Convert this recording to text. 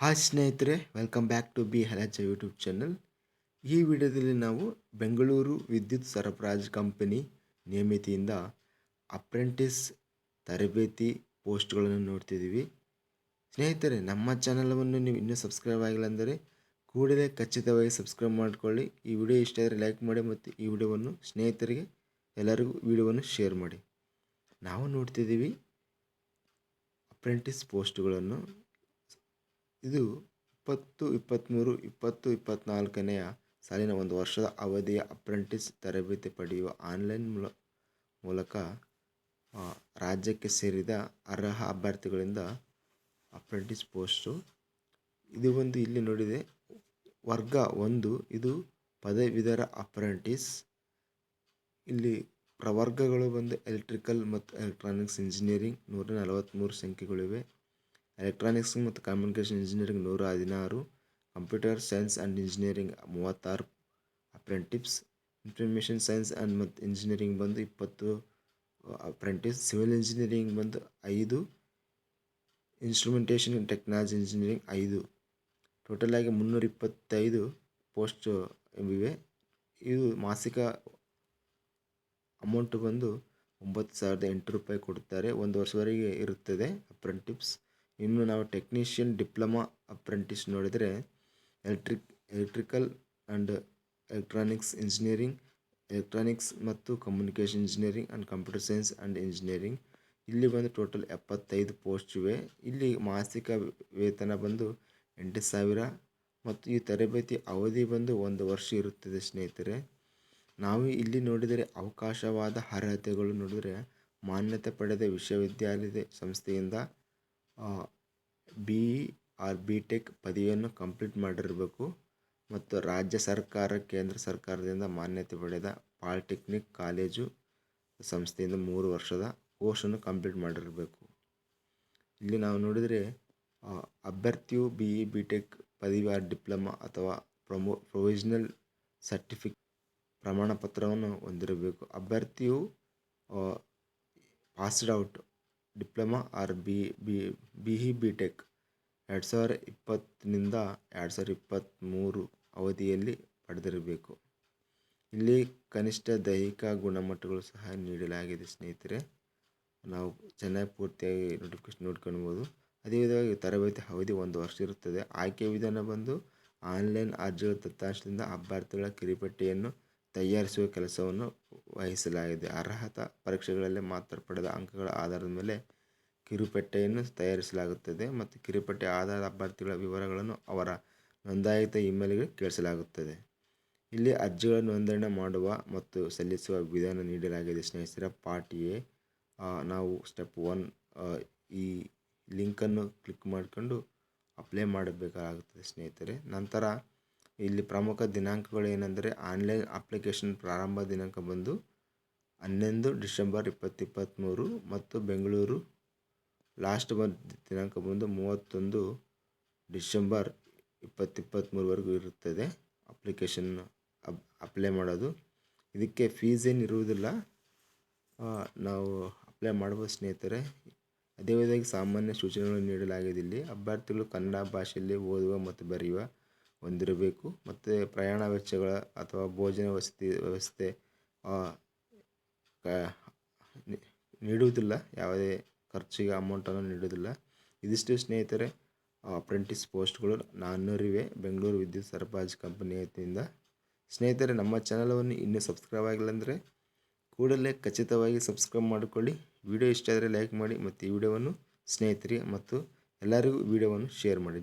Hi ಸ್ನೇಹಿತರೆ welcome back to ಬಿ ಹಲಜ ಯೂಟ್ಯೂಬ್ ಚಾನಲ್ ಈ ವಿಡಿಯೋದಲ್ಲಿ ನಾವು ಬೆಂಗಳೂರು ವಿದ್ಯುತ್ ಸರಬರಾಜು ಕಂಪನಿ ನಿಯಮಿತಿಯಿಂದ ಅಪ್ರೆಂಟಿಸ್ ತರಬೇತಿ ಪೋಸ್ಟ್ಗಳನ್ನು ನೋಡ್ತಿದ್ದೀವಿ. ಸ್ನೇಹಿತರೆ, ನಮ್ಮ ಚಾನಲನ್ನು ನೀವು ಇನ್ನೂ ಸಬ್ಸ್ಕ್ರೈಬ್ ಆಗಿಲ್ಲ ಅಂದರೆ ಕೂಡಲೇ ಖಚಿತವಾಗಿ ಸಬ್ಸ್ಕ್ರೈಬ್ ಮಾಡಿಕೊಳ್ಳಿ. ಈ ವಿಡಿಯೋ ಇಷ್ಟ ಆದರೆ ಲೈಕ್ ಮಾಡಿ ಮತ್ತು ಈ ವಿಡಿಯೋವನ್ನು ಸ್ನೇಹಿತರಿಗೆ, ಎಲ್ಲರಿಗೂ ವಿಡಿಯೋವನ್ನು ಶೇರ್ ಮಾಡಿ. ನಾವು ನೋಡ್ತಿದ್ದೀವಿ ಅಪ್ರೆಂಟಿಸ್ ಪೋಸ್ಟ್ಗಳನ್ನು ಇದು ಇಪ್ಪತ್ತು ಇಪ್ಪತ್ತ್ಮೂರು ಇಪ್ಪತ್ತು ಇಪ್ಪತ್ತ್ನಾಲ್ಕನೆಯ ಸಾಲಿನ ಒಂದು ವರ್ಷದ ಅವಧಿಯ ಅಪ್ರೆಂಟಿಸ್ ತರಬೇತಿ ಪಡೆಯುವ ಆನ್ಲೈನ್ ಮೂಲ, ಮೂಲಕ ರಾಜ್ಯಕ್ಕೆ ಸೇರಿದ ಅರ್ಹ ಅಭ್ಯರ್ಥಿಗಳಿಂದ ಅಪ್ರೆಂಟಿಸ್ ಪೋಸ್ಟು. ಇದು ಒಂದು ಇಲ್ಲಿ ನೋಡಿದೆ. ವರ್ಗ ಒಂದು, ಇದು ಪದವೀಧರ ಅಪ್ರೆಂಟಿಸ್. ಇಲ್ಲಿ ಪ್ರವರ್ಗಗಳು ಬಂದು ಎಲೆಕ್ಟ್ರಿಕಲ್ ಮತ್ತು ಎಲೆಕ್ಟ್ರಾನಿಕ್ಸ್ ಇಂಜಿನಿಯರಿಂಗ್ ನೂರ ನಲವತ್ತ್ಮೂರು ಸಂಖ್ಯೆಗಳಿವೆ. ಎಲೆಕ್ಟ್ರಾನಿಕ್ಸ್ ಮತ್ತು ಕಮ್ಯುನಿಕೇಷನ್ ಇಂಜಿನಿಯರಿಂಗ್ ನೂರ ಹದಿನಾರು. ಕಂಪ್ಯೂಟರ್ ಸೈನ್ಸ್ ಆ್ಯಂಡ್ ಇಂಜಿನಿಯರಿಂಗ್ ಮೂವತ್ತಾರು. ಅಪ್ರೆಂಟಿಪ್ಸ್ ಇನ್ಫಾರ್ಮೇಷನ್ ಸೈನ್ಸ್ ಆ್ಯಂಡ್ ಮತ್ತು ಇಂಜಿನಿಯರಿಂಗ್ ಬಂದು ಇಪ್ಪತ್ತು. ಅಪ್ರೆಂಟಿಸ್ ಸಿವಿಲ್ ಇಂಜಿನಿಯರಿಂಗ್ ಬಂದು ಐದು. ಇನ್ಸ್ಟ್ರುಮೆಂಟೇಷನ್ ಟೆಕ್ನಾಲಜಿ ಇಂಜಿನಿಯರಿಂಗ್ ಐದು. ಟೋಟಲ್ ಆಗಿ ಮುನ್ನೂರ ಇಪ್ಪತ್ತೈದು ಪೋಸ್ಟ್ ಇವೆ. ಇದು ಮಾಸಿಕ ಅಮೌಂಟ್ ಬಂದು ಒಂಬತ್ತು ಸಾವಿರದ ಎಂಟು ರೂಪಾಯಿ ಕೊಡುತ್ತಾರೆ ಒಂದು ವರ್ಷವರೆಗೆ ಇರುತ್ತದೆ. ಅಪ್ರೆಂಟಿಪ್ಸ್ ಇನ್ನು ನಾವು ಟೆಕ್ನಿಷಿಯನ್ ಡಿಪ್ಲೊಮಾ ಅಪ್ರೆಂಟಿಸ್ ನೋಡಿದರೆ electric electrical and electronics engineering electronics ಮತ್ತು communication engineering and computer science and engineering ಇಲ್ಲಿ ಬಂದು ಟೋಟಲ್ ಎಪ್ಪತ್ತೈದು ಪೋಸ್ಟ್ ಇವೆ. ಇಲ್ಲಿ ಮಾಸಿಕ ವೇತನ ಬಂದು ಎಂಟು ಸಾವಿರ ಮತ್ತು ಈ ತರಬೇತಿ ಅವಧಿ ಬಂದು ಒಂದು ವರ್ಷ ಇರುತ್ತದೆ ಸ್ನೇಹಿತರೆ. ನಾವು ಇಲ್ಲಿ ನೋಡಿದರೆ ಅವಕಾಶವಾದ ಅರ್ಹತೆಗಳು ನೋಡಿದರೆ ಮಾನ್ಯತೆ ಪಡೆದ ವಿಶ್ವವಿದ್ಯಾಲಯದ ಸಂಸ್ಥೆಯಿಂದ B E or B tech ಪದವಿಯನ್ನು ಕಂಪ್ಲೀಟ್ ಮಾಡಿರಬೇಕು ಮತ್ತು ರಾಜ್ಯ ಸರ್ಕಾರ, ಕೇಂದ್ರ ಸರ್ಕಾರದಿಂದ ಮಾನ್ಯತೆ ಪಡೆದ ಪಾಲಿಟೆಕ್ನಿಕ್ ಕಾಲೇಜು ಸಂಸ್ಥೆಯಿಂದ ಮೂರು ವರ್ಷದ ಕೋರ್ಸನ್ನು ಕಂಪ್ಲೀಟ್ ಮಾಡಿರಬೇಕು. ಇಲ್ಲಿ ನಾವು ನೋಡಿದರೆ ಅಭ್ಯರ್ಥಿಯು ಬಿ ಇ ಬಿ ಟೆಕ್ ಪದವಿ ಆರ್ ಡಿಪ್ಲೊಮಾ ಅಥವಾ ಪ್ರೊಮೋ ಪ್ರೊವಿಷನಲ್ ಸರ್ಟಿಫಿಕ್ ಪ್ರಮಾಣಪತ್ರವನ್ನು ಹೊಂದಿರಬೇಕು. ಅಭ್ಯರ್ಥಿಯು passed out diploma or B B B E B tech ಎರಡು ಸಾವಿರ ಇಪ್ಪತ್ತರಿಂದ ಎರಡು ಸಾವಿರ ಇಪ್ಪತ್ತ್ಮೂರು ಅವಧಿಯಲ್ಲಿ ಪಡೆದಿರಬೇಕು. ಇಲ್ಲಿ ಕನಿಷ್ಠ ದೈಹಿಕ ಗುಣಮಟ್ಟಗಳು ಸಹ ನೀಡಲಾಗಿದೆ ಸ್ನೇಹಿತರೆ. ನಾವು ಚೆನ್ನಾಗಿ ಪೂರ್ತಿಯಾಗಿ ನೋಟಿಫಿಕೇಶನ್ ನೋಡ್ಕೊಳ್ಬೋದು. ಅದೇ ವಿಧವಾಗಿ ತರಬೇತಿ ಅವಧಿ ಒಂದು ವರ್ಷ ಇರುತ್ತದೆ. ಆಯ್ಕೆ ವಿಧಾನ ಬಂದು ಆನ್ಲೈನ್ ಅರ್ಜಿಗಳ ದತ್ತಾಂಶದಿಂದ ಅಭ್ಯರ್ಥಿಗಳ ಕಿರುಪಟ್ಟಿಯನ್ನು ತಯಾರಿಸುವ ಕೆಲಸವನ್ನು ವಹಿಸಲಾಗಿದೆ. ಅರ್ಹತಾ ಪರೀಕ್ಷೆಗಳಲ್ಲಿ ಮಾತ್ರ ಪಡೆದ ಅಂಕಗಳ ಆಧಾರದ ಮೇಲೆ ಕಿರುಪಟ್ಟಿಯನ್ನು ತಯಾರಿಸಲಾಗುತ್ತದೆ ಮತ್ತು ಕಿರುಪಟ್ಟೆ ಆಧಾರದ ಅಭ್ಯರ್ಥಿಗಳ ವಿವರಗಳನ್ನು ಅವರ ನೋಂದಾಯಿತ ಇಮೇಲ್ಗೆ ಕೇಳಿಸಲಾಗುತ್ತದೆ. ಇಲ್ಲಿ ಅರ್ಜಿಗಳ ನೋಂದಣಿ ಮಾಡುವ ಮತ್ತು ಸಲ್ಲಿಸುವ ವಿಧಾನ ನೀಡಲಾಗಿದೆ. ಸ್ನೇಹಿತರೆ ಪಾರ್ಟ್ ಎ ನಾವು ಸ್ಟೆಪ್ ಒನ್ ಈ ಲಿಂಕನ್ನು ಕ್ಲಿಕ್ ಮಾಡಿಕೊಂಡು ಅಪ್ಲೈ ಮಾಡಬೇಕಾಗುತ್ತದೆ. ಸ್ನೇಹಿತರೆ, ನಂತರ ಇಲ್ಲಿ ಪ್ರಮುಖ ದಿನಾಂಕಗಳು ಏನೆಂದರೆ ಆನ್ಲೈನ್ ಅಪ್ಲಿಕೇಶನ್ ಪ್ರಾರಂಭ ದಿನಾಂಕ ಬಂದು ಹನ್ನೊಂದು ಡಿಸೆಂಬರ್ ಇಪ್ಪತ್ತು ಇಪ್ಪತ್ತ್ಮೂರು ಮತ್ತು ಬೆಂಗಳೂರು ಲಾಸ್ಟ್ ಬಂದು ದಿನಾಂಕ ಬಂದು ಮೂವತ್ತೊಂದು ಡಿಸೆಂಬರ್ ಇಪ್ಪತ್ತು ಇಪ್ಪತ್ತ್ಮೂರವರೆಗೂ ಇರುತ್ತದೆ ಅಪ್ಲಿಕೇಶನ್ ಅಪ್ ಅಪ್ಲೈ ಮಾಡೋದು. ಇದಕ್ಕೆ ಫೀಸ್ ಏನು ಇರುವುದಿಲ್ಲ. ನಾವು ಅಪ್ಲೈ ಮಾಡ್ಬೋದು ಸ್ನೇಹಿತರೆ, ಅದೇ ವಿಧವಾಗಿ ಸಾಮಾನ್ಯ ಸೂಚನೆಗಳನ್ನು ನೀಡಲಾಗಿದೆ ಇಲ್ಲಿ. ಅಭ್ಯರ್ಥಿಗಳು ಕನ್ನಡ ಭಾಷೆಯಲ್ಲಿ ಓದುವ ಮತ್ತು ಬರೆಯುವ ಹೊಂದಿರಬೇಕು. ಮತ್ತು ಪ್ರಯಾಣ ವೆಚ್ಚಗಳ ಅಥವಾ ಭೋಜನ ವಸತಿ ವ್ಯವಸ್ಥೆ ನೀಡುವುದಿಲ್ಲ. ಯಾವುದೇ ಖರ್ಚಿಗೆ ಅಮೌಂಟನ್ನು ನೀಡುವುದಿಲ್ಲ. ಇದಿಷ್ಟು ಸ್ನೇಹಿತರೆ. ಅಪ್ರೆಂಟಿಸ್ ಪೋಸ್ಟ್ಗಳು ನಾನ್ನೂರಿವೆ. ಬೆಂಗಳೂರು ವಿದ್ಯುತ್ ಸರಬರಾಜು ಕಂಪನಿ ವತಿಯಿಂದ. ಸ್ನೇಹಿತರೆ, ನಮ್ಮ ಚಾನಲನ್ನು ಇನ್ನೂ ಸಬ್ಸ್ಕ್ರೈಬ್ ಆಗಿಲ್ಲ ಅಂದರೆ ಕೂಡಲೇ ಖಚಿತವಾಗಿ ಸಬ್ಸ್ಕ್ರೈಬ್ ಮಾಡಿಕೊಳ್ಳಿ. ವಿಡಿಯೋ ಇಷ್ಟ ಆದರೆ ಲೈಕ್ ಮಾಡಿ. ಮತ್ತು ಈ ವಿಡಿಯೋವನ್ನು ಸ್ನೇಹಿತರಿಗೆ ಮತ್ತು ಎಲ್ಲರಿಗೂ ವಿಡಿಯೋವನ್ನು ಶೇರ್ ಮಾಡಿ.